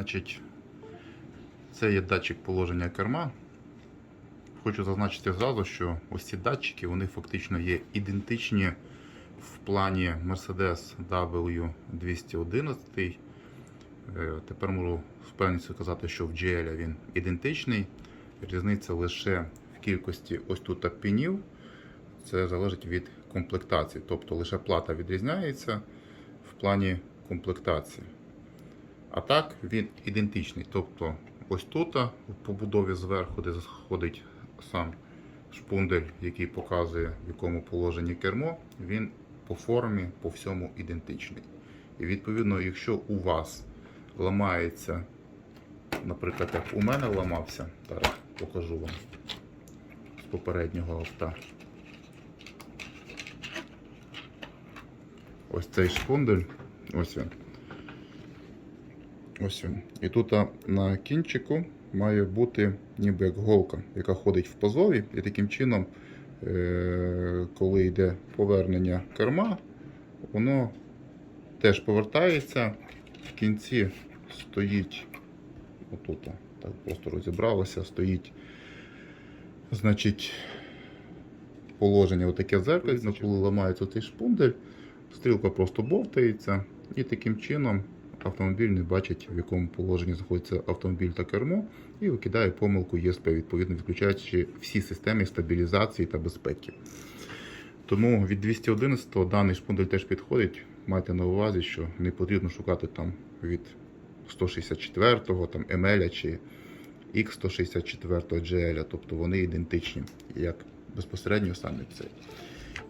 Значить, це є датчик положення керма. Хочу зазначити зразу, що ось ці датчики вони фактично є ідентичні в плані Mercedes W211. Е, Тепер можу з певністю сказати, що в GL він ідентичний. Різниця лише в кількості ось тут пінів. Це залежить від комплектації. Тобто лише плата відрізняється в плані комплектації. А так він ідентичний. Тобто ось тут в побудові зверху, де заходить сам шпундель, який показує в якому положенні кермо, він по формі, по всьому ідентичний. І відповідно, якщо у вас ламається, наприклад, як у мене ламався, зараз покажу вам з попереднього авто. Ось цей шпундель, ось він. Ось він. І тут на кінчику має бути ніби як голка, яка ходить в пазові, і таким чином, е- коли йде повернення керма, воно теж повертається. В кінці стоїть, отут, так просто розібралося, стоїть, значить, положення отаке зеркало, коли ламається цей шпундель, стрілка просто бовтається, і таким чином автомобіль не бачить, в якому положенні знаходиться автомобіль та кермо, і викидає помилку ЄСП, відповідно відключаючи всі системи стабілізації та безпеки. Тому від 211 даний шпундель теж підходить. Майте на увазі, що не потрібно шукати там від 164-го, там ML чи X164 GL, тобто вони ідентичні, як безпосередньо саме цей.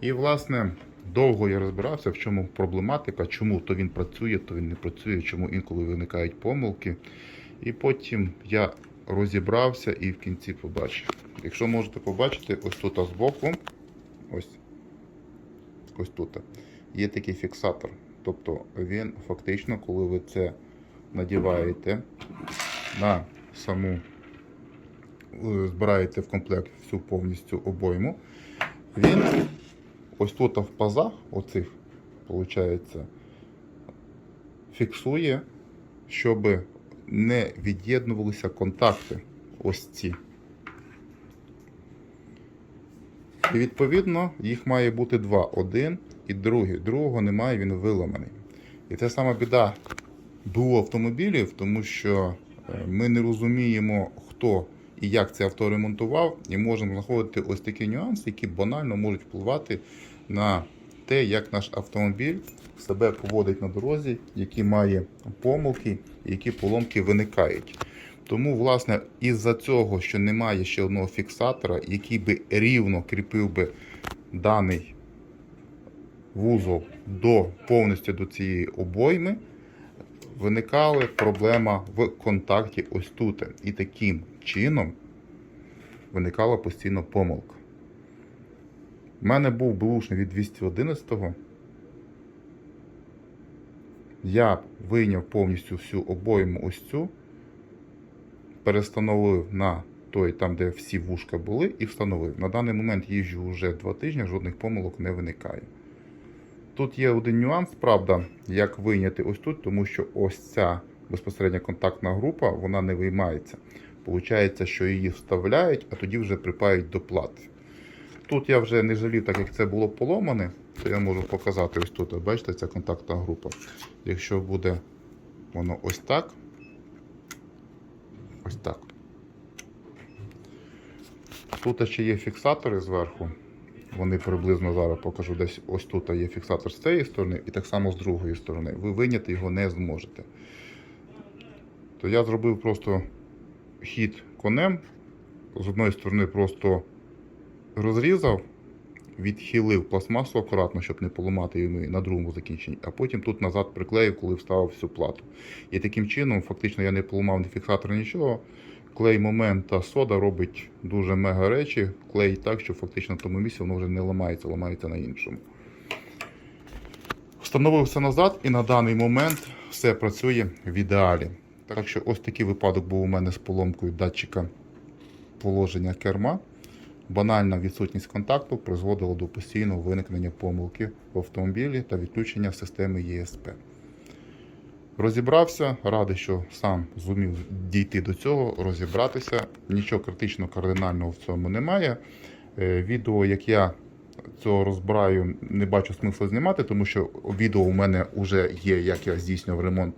І, власне, довго я розбирався, в чому проблематика, чому то він працює, то він не працює, чому інколи виникають помилки. І потім я розібрався і в кінці побачив. Якщо можете побачити, ось тут збоку, ось, ось тут, є такий фіксатор. Тобто він фактично, коли ви це надіваєте на саму, е, збираєте в комплект всю повністю обойму, він ось тут в пазах, оцих, виходить, фіксує, щоб не від'єднувалися контакти. Ось ці. І відповідно їх має бути два. Один і другий. Другого немає, він виламаний. І це сама біда БУ автомобілів, тому що е, ми не розуміємо, хто і як це авто ремонтував, і можемо знаходити ось такі нюанси, які банально можуть впливати на те, як наш автомобіль себе поводить на дорозі, які має помилки, які поломки виникають. Тому, власне, із-за цього, що немає ще одного фіксатора, який би рівно кріпив би даний вузол до повністю до цієї обойми, виникала проблема в контакті ось тут. І таким чином виникала постійно помилка. У мене був бушний від 211-го. Я вийняв повністю всю обойму ось цю, перестановив на той, там, де всі вушка були, і встановив. На даний момент їжджу вже 2 тижні, жодних помилок не виникає. Тут є один нюанс, правда, як вийняти ось тут, тому що ось ця безпосередня контактна група вона не виймається. Получається, що її вставляють, а тоді вже припають до плати. Тут я вже не жалів, так як це було поломане, то я можу показати ось тут. Бачите, ця контактна група. Якщо буде воно ось так, ось так. Тут ще є фіксатори зверху. Вони приблизно зараз покажу десь ось тут є фіксатор з цієї сторони і так само з другої сторони. Ви виняти його не зможете. То я зробив просто хід конем. З одної сторони просто розрізав, відхилив пластмасу акуратно, щоб не поламати її на другому закінченні, а потім тут назад приклеїв, коли вставив всю плату. І таким чином, фактично, я не поламав ні фіксатор, нічого. Клей момент та сода робить дуже мега речі. Клей так, що фактично на тому місці воно вже не ламається, ламається на іншому. Встановив все назад і на даний момент все працює в ідеалі. Так що ось такий випадок був у мене з поломкою датчика положення керма. Банальна відсутність контакту призводила до постійного виникнення помилки в автомобілі та відключення системи ЄСП. Розібрався, радий, що сам зумів дійти до цього, розібратися. Нічого критично кардинального в цьому немає. Е, Відео, як я цього розбираю, не бачу смислу знімати, тому що відео у мене вже є, як я здійснював ремонт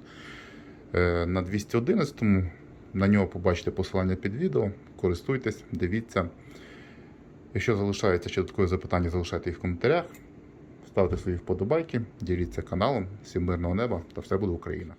е, на 211-му. На нього побачите посилання під відео. Користуйтесь, дивіться. Якщо залишається ще додаткові запитання, залишайте їх в коментарях. Ставте свої вподобайки, діліться каналом. Всім мирного неба та все буде Україна!